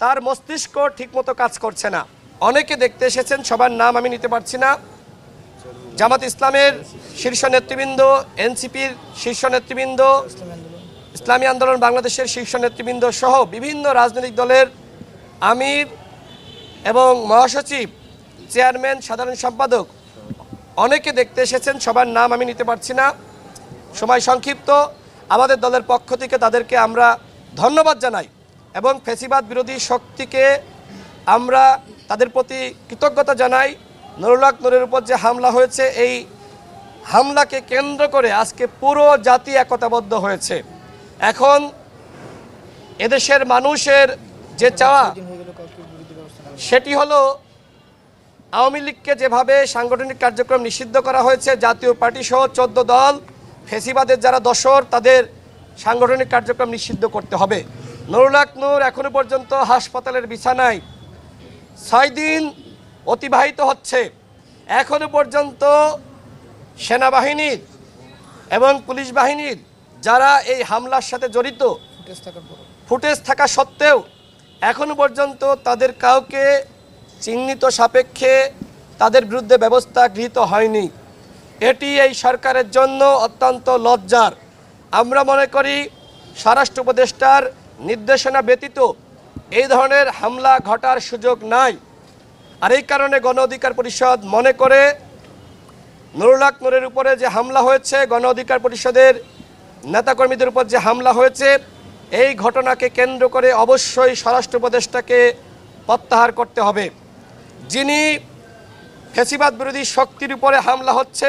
তার মস্তিষ্ক ঠিকমতো কাজ করছে না। অনেকে দেখতে এসেছেন, সবার নাম আমি নিতে পারছি না। জামাত ইসলামের শীর্ষ নেতৃবৃন্দ, এনসিপির শীর্ষ নেতৃবৃন্দ, ইসলামী আন্দোলন বাংলাদেশের শীর্ষ নেতৃবৃন্দ সহ বিভিন্ন রাজনৈতিক দলের আমির এবং মহাসচিব, চেয়ারম্যান, সাধারণ সম্পাদক, অনেকে দেখতে এসেছেন, সবার নাম আমি নিতে পারছি না। সময় সংক্ষিপ্ত। আমাদের দলের পক্ষ থেকে তাদেরকে আমরা ধন্যবাদ জানাই। এবং ফেসিবাদ বিরোধী শক্তিকে আমরা তাদের প্রতি কৃতজ্ঞতা জানাই। নুরুল্লাহ নুরের উপর যে হামলা হয়েছে, এই হামলাকে কেন্দ্র করে আজকে পুরো জাতি একতাবদ্ধ হয়েছে। এখন এদেশের মানুষের যে চাওয়া, সেটি হলো আওয়ামী লীগকে যেভাবে সাংগঠনিক কার্যক্রম নিষিদ্ধ করা হয়েছে, জাতীয় পার্টি সহ চোদ্দ দল ফেসিবাদের যারা দশর তাদের সাংগঠনিক কার্যক্রম নিষিদ্ধ করতে হবে। নুরুলাক নূর এখনও পর্যন্ত হাসপাতালের বিছানায়। ছয় দিন অতিবাহিত হচ্ছে। এখনও পর্যন্ত সেনাবাহিনীর এবং পুলিশ বাহিনীর যারা এই হামলার সাথে জড়িত ফুটেজ থাকা সত্ত্বেও এখনও পর্যন্ত তাদের কাউকে চিহ্নিত সাপেক্ষে তাদের বিরুদ্ধে ব্যবস্থা গৃহীত হয়নি। এটি এই সরকারের জন্য অত্যন্ত লজ্জার। আমরা মনে করি স্বরাষ্ট্র উপদেষ্টার নির্দেশনা ব্যতীত এই ধরনের হামলা ঘটার সুযোগ নাই। আর এই কারণে গণ অধিকার পরিষদ মনে করে নুরুলাক নুরের উপরে যে হামলা হয়েছে, গণ অধিকার পরিষদের নেতাকর্মীদের উপর যে হামলা হয়েছে, এই ঘটনাকে কেন্দ্র করে অবশ্যই স্বরাষ্ট্র উপদেষ্টাকে প্রত্যাহার করতে হবে। যিনি ফেসিবাদ বিরোধী শক্তির উপরে হামলা হচ্ছে,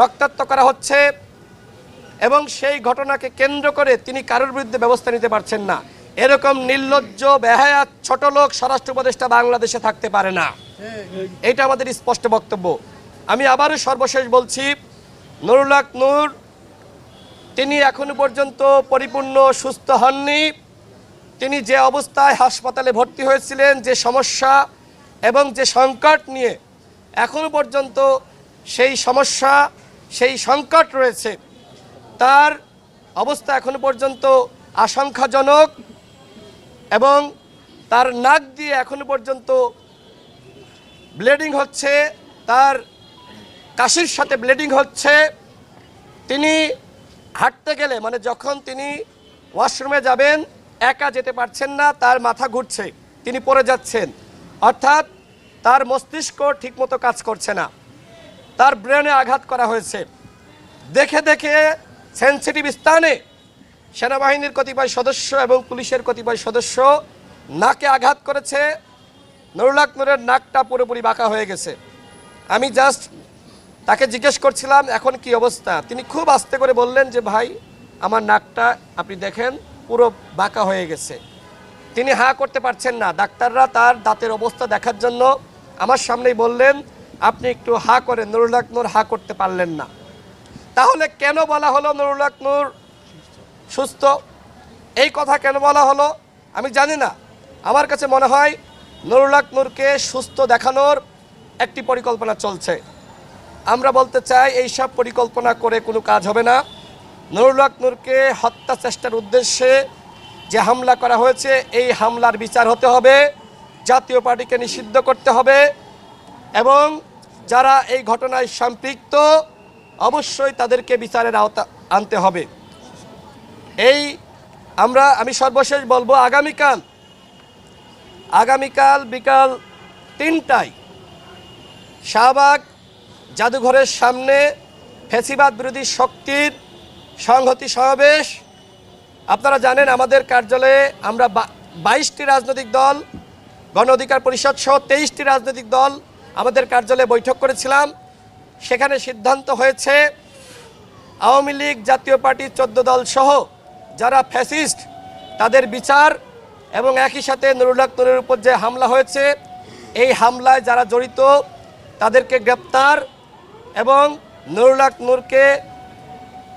রক্তাক্ত করা হচ্ছে এবং সেই ঘটনাকে কেন্দ্র করে তিনি কারোর বিরুদ্ধে ব্যবস্থা নিতে পারছেন না। এরকম নির্লজ্জ বেহায়া ছোট লোক স্বরাষ্ট্র উপদেষ্টা বাংলাদেশে থাকতে পারে না। এটা আমাদের স্পষ্ট বক্তব্য। আমি আবারও সর্বশেষ বলছি নুরুল্লাহ নূর, তিনি এখনও পর্যন্ত পরিপূর্ণ সুস্থ হননি। তিনি যে অবস্থায় হাসপাতালে ভর্তি হয়েছিলেন, যে সমস্যা এবং যে সংকট নিয়ে এখনও পর্যন্ত সেই সমস্যা, সেই সংকট রয়েছে। তার অবস্থা এখনও পর্যন্ত আশঙ্কাজনক এবং তার নাক দিয়ে এখনও পর্যন্ত ব্লিডিং হচ্ছে, তার কাশির সাথে ব্লিডিং হচ্ছে। তিনি হাঁটতে গেলে মানে যখন তিনি ওয়াশরুমে যাবেন, একা যেতে পারছেন না, তার মাথা ঘুরছে, তিনি পড়ে যাচ্ছেন। অর্থাৎ তার মস্তিষ্ক ঠিকমতো কাজ করছে না। তার ব্রেনে আঘাত করা হয়েছে। দেখে দেখে সেন্সিটিভ স্থানে সেনাবাহিনীর কতিপয় সদস্য এবং পুলিশের কতিপয় সদস্য নাকে আঘাত করেছে। নুরুল্লাহ নুরের নাকটা পুরোপুরি বাঁকা হয়ে গেছে। আমি জাস্ট তাকে জিজ্ঞেস করছিলাম, এখন কি অবস্থা? তিনি খুব আস্তে করে বললেন যে, ভাই, আমার নাকটা, আপনি দেখেন, পুরো বাঁকা হয়ে গেছে। তিনি হা করতে পারছেন না। ডাক্তাররা তার দাঁতের অবস্থা দেখার জন্য আমার সামনেই বললেন, আপনি একটু হা করেন। নুরুল্লাহ নূর হা করতে পারলেন না। তাহলে কেন বলা হলো নুরুল্লাহ নূর? সুস্থ। এই কথা কেন বলা হলো? আমি জানি না। আমার কাছে মনে হয় নুরুল্লাহ নূরকে সুস্থ দেখানোর একটি পরিকল্পনা চলছে। আমরা বলতে চাই এই সব পরিকল্পনা করে কোনো কাজ হবে না। নুরুল্লাহ নূরকে হত্যা চেষ্টার উদ্দেশ্যে যে হামলা করা হয়েছে, এই হামলার বিচার হতে হবে, জাতীয় পার্টিকে নিষিদ্ধ করতে হবে এবং যারা এই ঘটনায় সম্পৃক্ত অবশ্যই তাদেরকে বিচারের আওতা আনতে হবে। এই আমরা, আমি সর্বশেষ বলব, আগামীকাল আগামীকাল বিকাল তিনটায় শাহবাগ জাদুঘরের সামনে ফেসিবাদ বিরোধী শক্তির সংহতি সমাবেশ। আপনারা জানেন আমাদের কার্যালয়ে আমরা বাইশটি রাজনৈতিক দল, গণ অধিকার পরিষদ সহ তেইশটি রাজনৈতিক দল আমাদের কার্যালয়ে বৈঠক করেছিলাম। সেখানে সিদ্ধান্ত হয়েছে আওয়ামী লীগ জাতীয় পার্টির চোদ্দ দল সহ যারা ফ্যাসিস্ট, তাদের বিচার এবং একই সাথে নুরুল্লাহ নুরের উপর যে হামলা হয়েছে, এই হামলায় যারা জড়িত তাদেরকে গ্রেপ্তার এবং নুরুল্লাহ নূরকে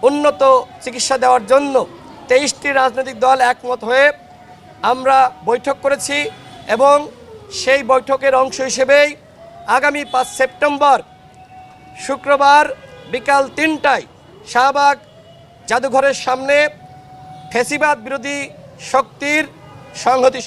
উন্নত চিকিৎসা দেওয়ার জন্য তেইশটি রাজনৈতিক দল একমত হয়ে আমরা বৈঠক করেছি এবং সেই বৈঠকের অংশ হিসেবেই আগামী পাঁচ সেপ্টেম্বর শুক্রবার বিকাল তিনটায় শাহবাগ জাদুঘরের সামনে ফেসিবাদ বিরোধী শক্তির সংহতি